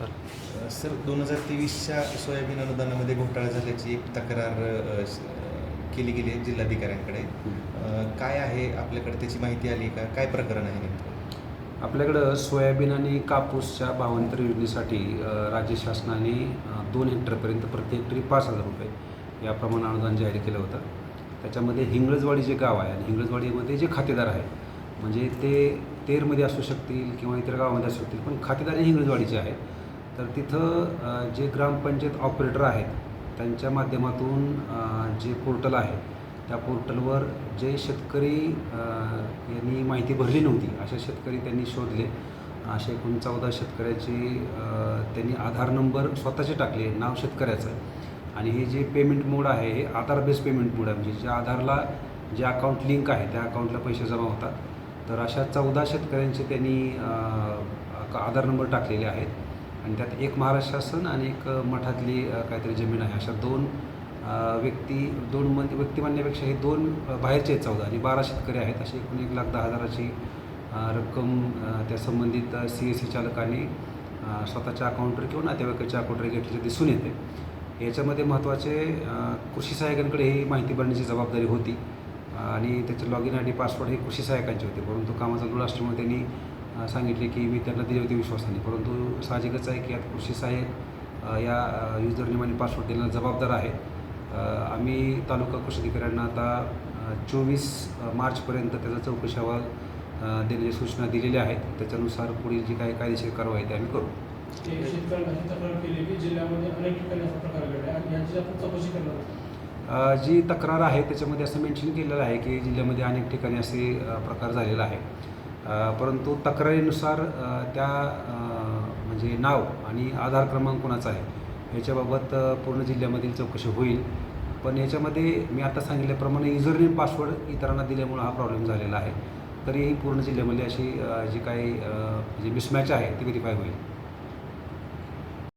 Sir दोन हजार तेवीसच्या soybean अनुदानामध्ये घोटाळा झाल्याची एक तक्रार केली गेली आहे जिल्हाधिकाऱ्यांकडे. काय आहे? आपल्याकडे त्याची माहिती आली का? काय प्रकरण आहे नेमकं? आपल्याकडं सोयाबीन आणि कापूसच्या भावांतर योजनेसाठी राज्य शासनाने दोन हेक्टरपर्यंत प्रति हेक्टरी पाच हजार रुपये याप्रमाणे अनुदान जाहीर केलं होतं. त्याच्यामध्ये हिंगळजवाडी जे गाव आहे आणि हिंगळजवाडीमध्ये जे खातेदार आहे म्हणजे ते तेरमध्ये असू शकतील किंवा इतर गावामध्ये असू शकतील पण खातेदार हे हिंगळजवाडीचे आहेत. तर तिथं जे ग्रामपंचायत ऑपरेटर आहेत त्यांच्या माध्यमातून जे पोर्टल आहे त्या पोर्टलवर जे शेतकरी यांनी माहिती भरली नव्हती अशा शेतकरी त्यांनी शोधले. असे एकूण चौदा शेतकऱ्याचे त्यांनी आधार नंबर स्वतःचे टाकले नाव शेतकऱ्याचं. आणि हे जे पेमेंट मोड आहे हे आधार बेस पेमेंट मोड आहे. म्हणजे ज्या आधारला जे अकाउंट लिंक आहे त्या अकाउंटला पैसे जमा होतात. तर अशा चौदा शेतकऱ्यांचे त्यांनी आधार नंबर टाकलेले आहेत. आणि त्यात एक महाराष्ट्र शासन आणि एक मठातली काहीतरी जमीन आहे. अशा दोन व्यक्ती दोन मन व्यक्ती म्हणण्यापेक्षा हे दोन बाहेरचे आहेत चौदा आणि बारा शेतकरी आहेत. अशी एकूण एक लाख दहा हजाराची रक्कम त्या संबंधित सी एस सी चालकाने स्वतःच्या अकाउंटवर किंवा नातेवाईकाच्या अकाउंटवर घेतल्याचे दिसून येते. याच्यामध्ये महत्त्वाचे कृषी सहाय्यकांकडे ही माहिती भरण्याची जबाबदारी होती. आणि त्याचे log in I D password हे कृषी सहाय्यकांचे होते. परंतु कामाचा लोड असल्यामुळे त्यांनी सांगितले की मी त्यांना दिले होते विश्वासाने परंतु साहजिकच आहे की यात कृषी सहाय्यक अ, या युजर नेम आणि पासवर्ड देण्याला जबाबदार आहे. आम्ही तालुका कृषी अधिकाऱ्यांना आता चोवीस मार्चपर्यंत त्याचा चौकशी अहवाल अ, देण्याच्या सूचना दिलेल्या आहेत. त्याच्यानुसार पुढील जी काही कायदेशीर कारवाई आहे ते आम्ही करू. जी तक्रार आहे त्याच्यामध्ये असं मेन्शन केलेलं आहे की जिल्ह्यामध्ये अनेक ठिकाणी असे प्रकार झालेला आहे परंतु तक्रारीनुसार त्या म्हणजे नाव आणि आधार क्रमांक कोणाचा आहे याच्याबाबत पूर्ण जिल्ह्यामधील चौकशी होईल. पण याच्यामध्ये मी आता सांगितल्याप्रमाणे युजरनेम पासवर्ड इतरांना दिल्यामुळं हा प्रॉब्लेम झालेला आहे. तरीही पूर्ण जिल्ह्यामध्ये अशी जी काही जे जी मिसमॅच आहे ती व्हेरीफाय होईल.